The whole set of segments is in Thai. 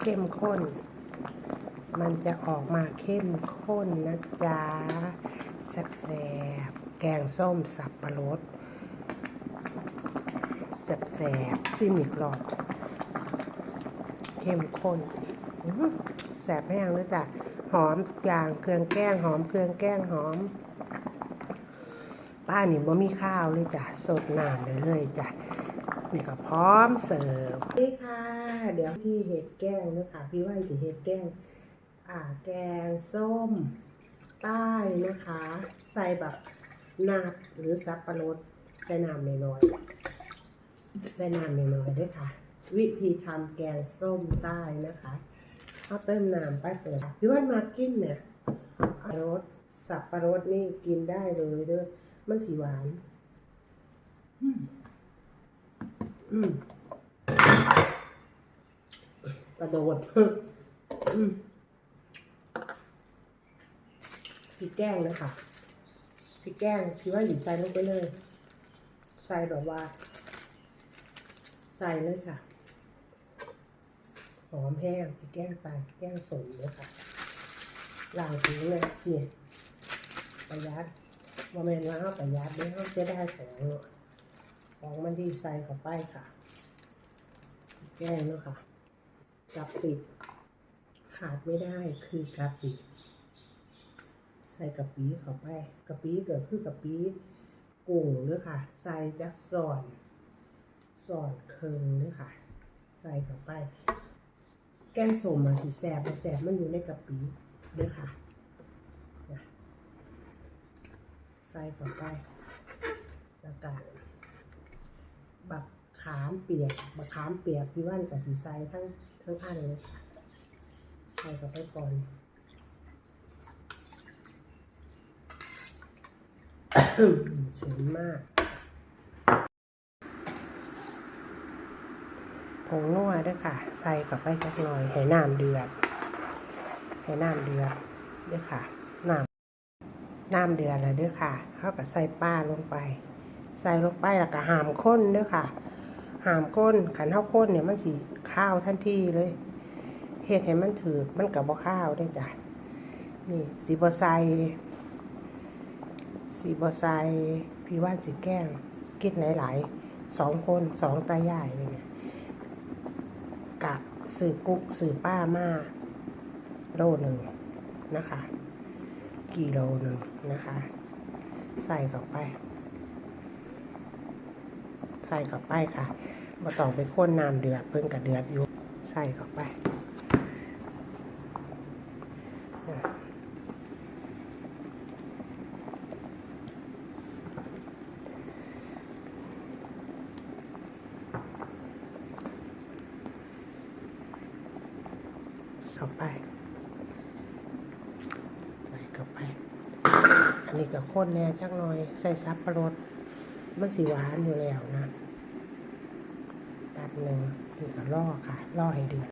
เข้มข้น มันจะออกมาเข้มข้นนะจ๊ะแซ่บๆแกงส้มสับปะรดแซ่บๆซิมอีกรอบ เข้มข้นแสบแห้งเลยจ้ะหอมทุกอย่างเครื่องแกงหอมเครื่องแกงหอม ป้านี่บ่มีข้าวเลยจ้ะสดน้ำเลยเลยจ้ะ นี่ก็พร้อมเสิร์ฟนี่ค่ะ เดี๋ยวที่เห็ดแกงนะคะพี่ว่าจะเห็ดแกงอ่าแกงส้ม ใต้นะคะ ใส่แบบนาดหรือสับปะรดใส่น้ำน้อยๆใส่น้ำน้อยๆด้วยค่ะ วิธีทำแกงส้มใต้นะคะเขาเติมน้ำไปเปิดพี่ว่ามากินเนี่ยรสสับปะรดนี่กินได้เลยเด้อมันสีหวาน อืม กระโดดอืมพริกแกงเลยค่ะพริกแกงที่ว่าอยู่ใส่ลงไปเลย ใส่แบบว่า ใส่เลยค่ะ หอมแห้งพริกแกงไปพริกแกงสมเลยค่ะล้างทิ้งเลยเนี่ยประหยัดว่าแม่นว่าประหยัดไม่เอาจะได้ของเนาะ ของมันดีใส่เข้าไปค่ะ แกงเนาะค่ะกะปิขาดไม่ได้คือกะปิ ใส่กะปิเข้าไปกะปิก็คือกะปิกุ้งเด้อค่ะ ใส่จักสอนสอนเคิงเด้อค่ะ ใส่เข้าไป แกงส้มมันสิแสบแสบมันอยู่ในกะปิเด้อค่ะนะใส่เข้าไปแล้วก็ บักขามเปียกบักขามเปียกพี่ว่านกับสีใสทั้งทั้งอันเลยค่ะใส่เข้าไปก่อนสวยมากผงนัวด้วยค่ะ ใส่กับไปจักหน่อยให้น้ำเดือดให้น้ำเดือดด้วยค่ะ น้ำน้ำเดือดแล้วด้วยค่ะ เขาก็ใส่ปลาลงไป ใส่ลงไปแล้วก็หามข้นด้วยค่ะ หามข้นขันเท่าข้นเนี่ยมันสีข้าวทันทีเลยเฮ็ดให้มันถือมันกับบ่ข้าวได้จ้ะนี่สีบใส่สีบอไซพี่ว่านสีแก้งกินหลายๆสองคนสองตายายเลยเนี่ยกะสื่อกุ๊กสื่อป้ามาโลหนึ่งนะคะ กี่โลหนึ่งนะคะ ใส่เข้าไป ใส่เข้าไปค่ะมาต้องไปข้นน้ำเดือดเพิ่งกับเดือดอยู่ใส่เข้าไปเข้าไปใส่เข้าไป อันนี้ก็ข้นแน่จักหน่อย ใส่ซับปะรด มันสีหวานอยู่แล้วนะแป๊บหนึ่งนี่ก็ล่อค่ะล่อให้เดือด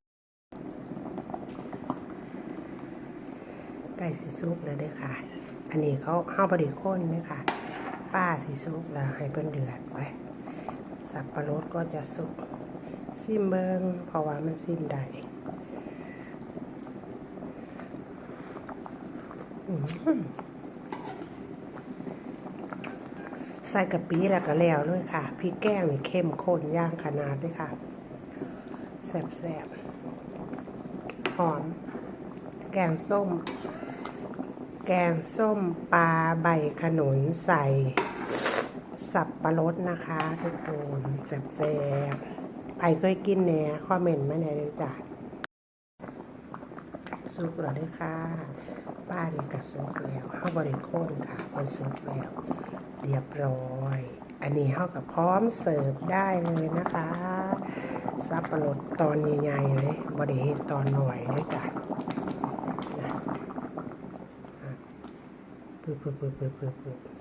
ใกล้สีซุกแล้วด้วยค่ะ อันนี้เขาห้าวบริข้นเลยค่ะ ป้าสีซุกแล้วให้เพิ่นเดือดไปสับปะรดก็จะสุกซิมเบิงเพราะว่ามันซิมได้อืม ใส่กะปิแล้วก็แล้วเลยค่ะพริกแกงนี่เข้มข้นย่างขนาดด้วยค่ะแซ่บๆหอม แกงส้ม แกงส้มปลาใบขนุนใส่สับปะรดนะคะทุกคนแซ่บๆใครเคยกินแหน่คอมเมนต์มาแหน่เลยจ้ะสุกแล้วเด้วยค่ะ ป้านี่กระสุกแล้วข้าบริโภคค่ะพอสุกแล้ว เรียบร้อย อันนี้เขากับพร้อมเสิร์ฟได้เลยนะคะซับปะรดตอนใหญ่ๆเลยบริเฮ็ดตอนหน่อยเลยจ้ะนปึ๊ปึ๊บปึ๊บปึ๊บปึ๊บปึ๊บ